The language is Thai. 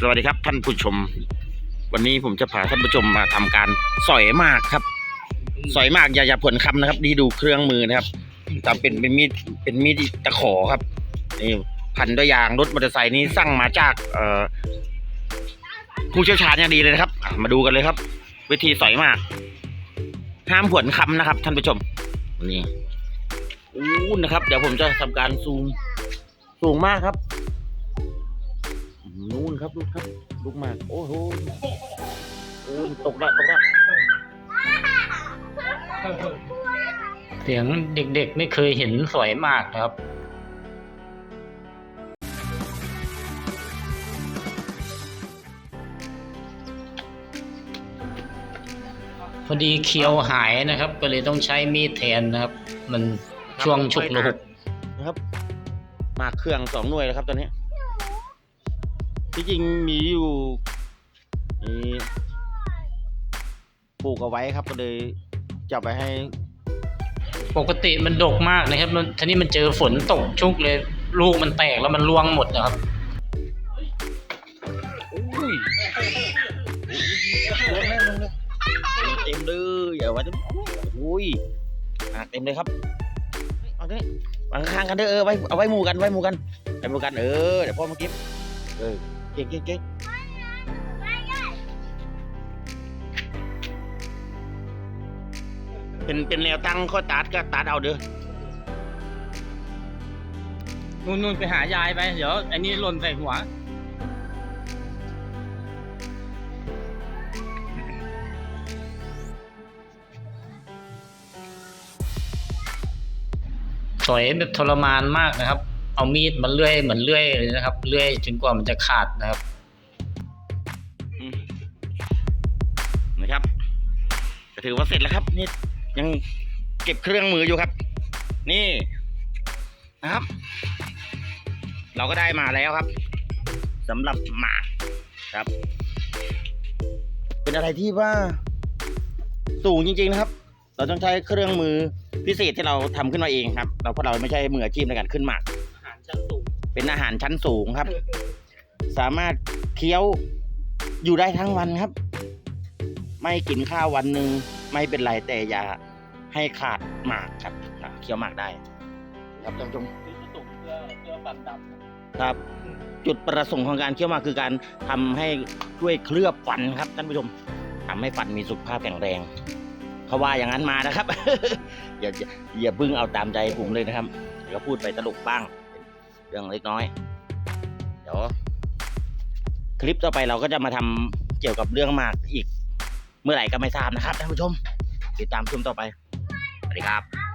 สวัสดีครับท่านผู้ชม วันนี้ผมจะพาท่านผู้ชมมาทำการสอยมากครับ สอยมากอย่าอย่าผลคำนะครับ ดีดูเครื่องมือนะครับทำเป็นเป็นมีดเป็นมีดตะขอครับนี่พันด้วยยางรถมอเตอร์ไซค์นี้สั่งมาจากเอ่อผู้เชี่ยวชาญอย่างดีเลยนะครับ มาดูกันเลยครับ วิธีสอยมาก ห้ามผวนคำนะครับ ท่านผู้ชมนี่อู้นะครับ เดี๋ยวผมจะทำการซูมสูงมากครับ ครับลูกครับลูกหมากโอ้โหโอ้ยตกละตกละเสียงเด็กๆไม่เคยเห็นสวยมากนะครับพอดีเคียวหายนะครับ ก็เลยต้องใช้มีดแทนนะครับ มันช่วงฉุกละหุกนะครับ มากเครื่องสองหน่วยแล้วครับตอนนี้ ที่จริงมีอยู่นี่ปลูกเอาไว้ครับก็เลยจะไปให้ ปกติมันดกมากนะครับมันทีนี้มันเจอฝนตกชุกเลย ลูกมันแตกแล้วมันร่วงหมดนะครับอุ้ยเต็มเลยอย่าไว้ตรงอุ้ยหมากเต็มเลยครับเอาดิวางข้างกันเด้อเออไว้เอาไว้หมู่กันไว้หมู่กันไว้หมู่กันเออเดี๋ยวพ่อมาเก็บเออ เก่งเก่งเก่งเป็นเป็นแนวตั้งข้อตัดก็ตัดเอาเด้อนู่นนู่นไปหายายไป เดี๋ยวอันนี้หล่นใส่หัวสอยแบบทรมานมากนะครับ เอามีดมาเลื่อยเหมือนเลื่อยเลยนะครับเลื่อยจนกว่ามันจะขาดนะครับนะครับก็ถือว่าเสร็จแล้วครับ นี่ยังเก็บเครื่องมืออยู่ครับ นี่นะครับ เราก็ได้มาแล้วครับสำหรับหมากครับ เป็นอะไรที่ว่าสูงจริงๆนะครับ เราต้องใช้เครื่องมือพิเศษที่เราทำขึ้นมาเองครับ เราเพราะเราไม่ใช่มืออาชีพในการขึ้นหมาก เป็นอาหารชั้นสูงครับ สามารถเคี้ยวอยู่ได้ทั้งวันครับ ไม่กินข้าววันหนึ่งไม่เป็นไรแต่อย่าให้ขาดหมากครับอะเคี้ยวหมากได้ ครับท่านผู้ชมครับ จุดประสงค์ของการเคี้ยวหมากคือการทำให้ช่วยเคลือบฟันครับท่านผู้ชมทำให้ฟันมีสุขภาพแข็งแรงเขาว่าอย่างนั้นมานะครับ อย่าอย่าอย่าเพึ่งเอาตามใจผมเลยนะครับเดี๋ยวพูดไปตลกบ้าง เรื่องเล็กน้อย เดี๋ยว คลิปต่อไปเราก็จะมาทำเกี่ยวกับเรื่องหมากอีก เมื่อไหร่ก็ไม่ทราบนะครับท่านผู้ชม ติดตามชมต่อไปสวัสดีครับ